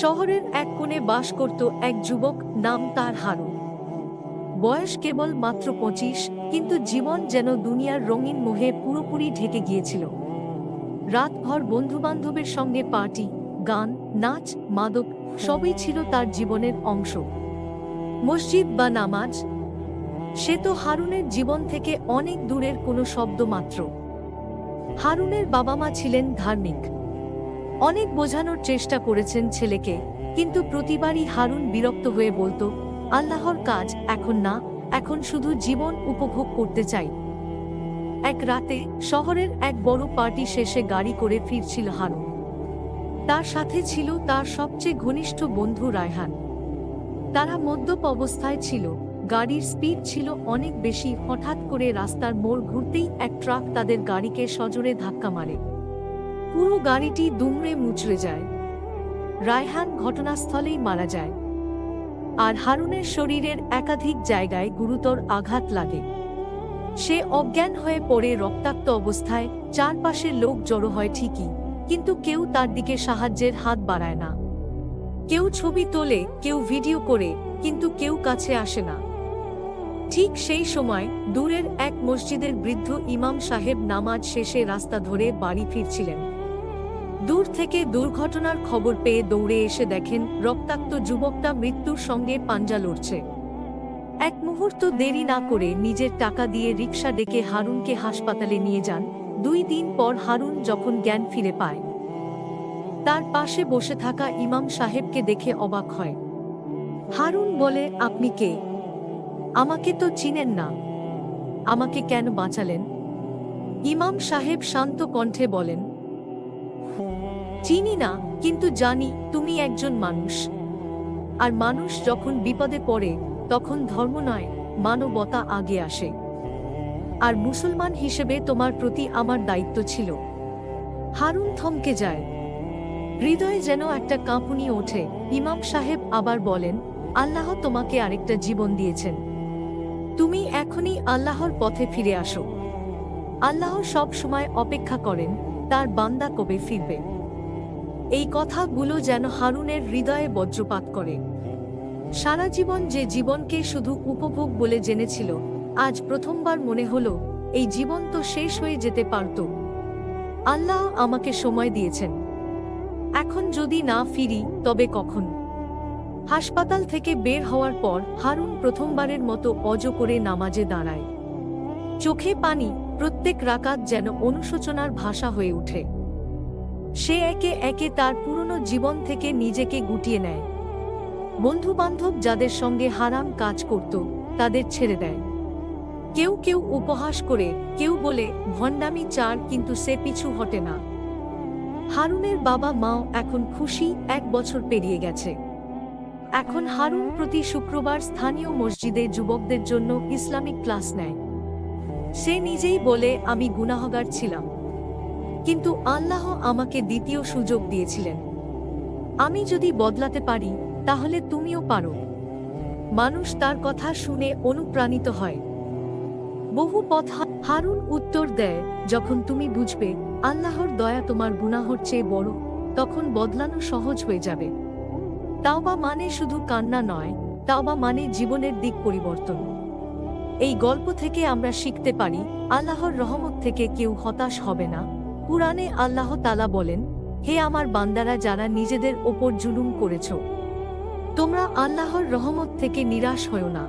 শহরের এক কোণে বাস করত এক যুবক নাম তার হারুন। বয়স কেবল মাত্র পঁচিশ, কিন্তু জীবন যেন দুনিয়ার রঙিন মোহে পুরোপুরি ঢেকে গিয়েছিল। রাতভর বন্ধুবান্ধবের সঙ্গে পার্টি, গান, নাচ, মাদক সবই ছিল তার জীবনের অংশ। মসজিদ বা নামাজ? সে তো হারুনের জীবন থেকে অনেক দূরের কোনো শব্দ মাত্র। হারুনের বাবা মা ছিলেন ধার্মিক। অনেক বোঝানোর চেষ্টা করেছেন ছেলেকে, কিন্তু প্রতিবারই হারুন বিরক্ত হয়ে বলতো, আল্লাহর কাজ এখন না, এখন শুধু জীবন উপভোগ করতে চাই। এক রাতে শহরের এক বড় পার্টি শেষে গাড়ি করে ফিরছিল হারুন। তার সাথে ছিল তার সবচেয়ে ঘনিষ্ঠ বন্ধু রায়হান। তারা মদ্যপ অবস্থায় ছিল, গাড়ির স্পিড ছিল অনেক বেশি, হঠাৎ করে রাস্তার মোড় ঘুরতেই এক ট্রাক তাদের গাড়িকে সজোরে ধাক্কা মারে। পুরো গাড়িটি দুমড়ে মুচড়ে যায়। রায়হান ঘটনাস্থলেই মারা যায়। আর হারুনের শরীরের একাধিক জায়গায় গুরুতর আঘাত লাগে। সে অজ্ঞান হয়ে পড়ে রক্তাক্ত অবস্থায়, চারপাশের লোক জড়ো হয় ঠিকই, কিন্তু কেউ তার দিকে সাহায্যের হাত বাড়ায় না। কেউ ছবি তোলে, কেউ ভিডিও করে, কিন্তু কেউ কাছে আসে না। ঠিক সেই সময় দূরের এক মসজিদের বৃদ্ধ ইমাম সাহেব নামাজ শেষে রাস্তা ধরে বাড়ি ফিরছিলেন। দূর থেকে দুর্ঘটনার খবর পেয়ে দৌড়ে এসে দেখেন রক্তাক্ত যুবকটা মৃত্যুর সঙ্গে পাঞ্জা লড়ছে। এক মুহূর্ত দেরি না করে নিজের টাকা দিয়ে রিক্সা ডেকে হারুনকে হাসপাতালে নিয়ে যান। দুই দিন পর হারুন যখন জ্ঞান ফিরে পায়, তার পাশে বসে থাকা ইমাম সাহেবকে দেখে অবাক হয়। হারুন বলে, আপনি কে? আমাকে তো চিনেন না। আমাকে কেন বাঁচালেন? ইমাম সাহেব শান্ত কণ্ঠে বলেন চিনি না, কিন্তু জানি তুমি একজন মানুষ। আর মানুষ যখন বিপদে পড়ে, তখন ধর্ম নয়, মানবতা আগে আসে। আর মুসলমান হিসেবে তোমার প্রতি আমার দায়িত্ব ছিল। হারুন থমকে যায়। হৃদয়ে যেন একটা কাঁপুনি ওঠে। ইমাম সাহেব আবার বলেন, আল্লাহ তোমাকে আরেকটা জীবন দিয়েছেন। তুমি এখনই আল্লাহর পথে ফিরে আসো। আল্লাহ সব সময় অপেক্ষা করেন, তার বান্দা কবে ফিরবে? এই কথাগুলো যেন হারুনের হৃদয়ে বজ্রপাত করে। সারা জীবন যে জীবনকে শুধু উপভোগ বলে জেনেছিল, আজ প্রথমবার মনে হলো, এই জীবন তো শেষ হয়ে যেতে পারত। আল্লাহ আমাকে সময় দিয়েছেন। এখন যদি না ফিরি, তবে কখন? হাসপাতাল থেকে বের হওয়ার পর হারুন প্রথমবারের মতো অজ করে নামাজে দাঁড়ায়। চোখে পানি প্রত্যেক রাকাত যেন অনুশোচনার ভাষা হয়ে ওঠে। সে একে একে তার পুরনো জীবন থেকে নিজেকে গুটিয়ে নেয়। বন্ধু বান্ধব যাদের সঙ্গে হারাম কাজ করত, তাদের ছেড়ে দেয়। কেউ কেউ উপহাস করে, কেউ বলে, ভণ্ডামি চার, কিন্তু সে পিছু হটে না। হারুনের বাবা মাও এখন খুশি, এক বছর পেরিয়ে গেছে। এখন হারুন প্রতি শুক্রবার স্থানীয় মসজিদে যুবকদের জন্য ইসলামিক ক্লাস নেয়। সে নিজেই বলে, আমি গুনাহগার ছিলাম। কিন্তু আল্লাহ আমাকে দ্বিতীয় সুযোগ দিয়েছিলেন। আমি যদি বদলাতে পারি, তাহলে তুমিও পারো। মানুষ তার কথা শুনে অনুপ্রাণিত হয়। বহু পথ হারুন উত্তর দেয়, যখন তুমি বুঝবে আল্লাহর দয়া তোমার গুনাহর চেয়ে বড়, তখন বদলানো সহজ হয়ে যাবে। তাওবা মানে শুধু কান্না নয়, তাওবা মানে জীবনের দিক পরিবর্তন। এই গল্প থেকে আমরা শিখতে পারি, আল্লাহর রহমত থেকে কেউ হতাশ হবে না। পুরাণে আল্লাহ তালা বলেন, হে আমার বান্দারা, যারা নিজেদের ওপর জুলুম করেছ, তোমরা আল্লাহর রহমত থেকে নিরাশ হও না।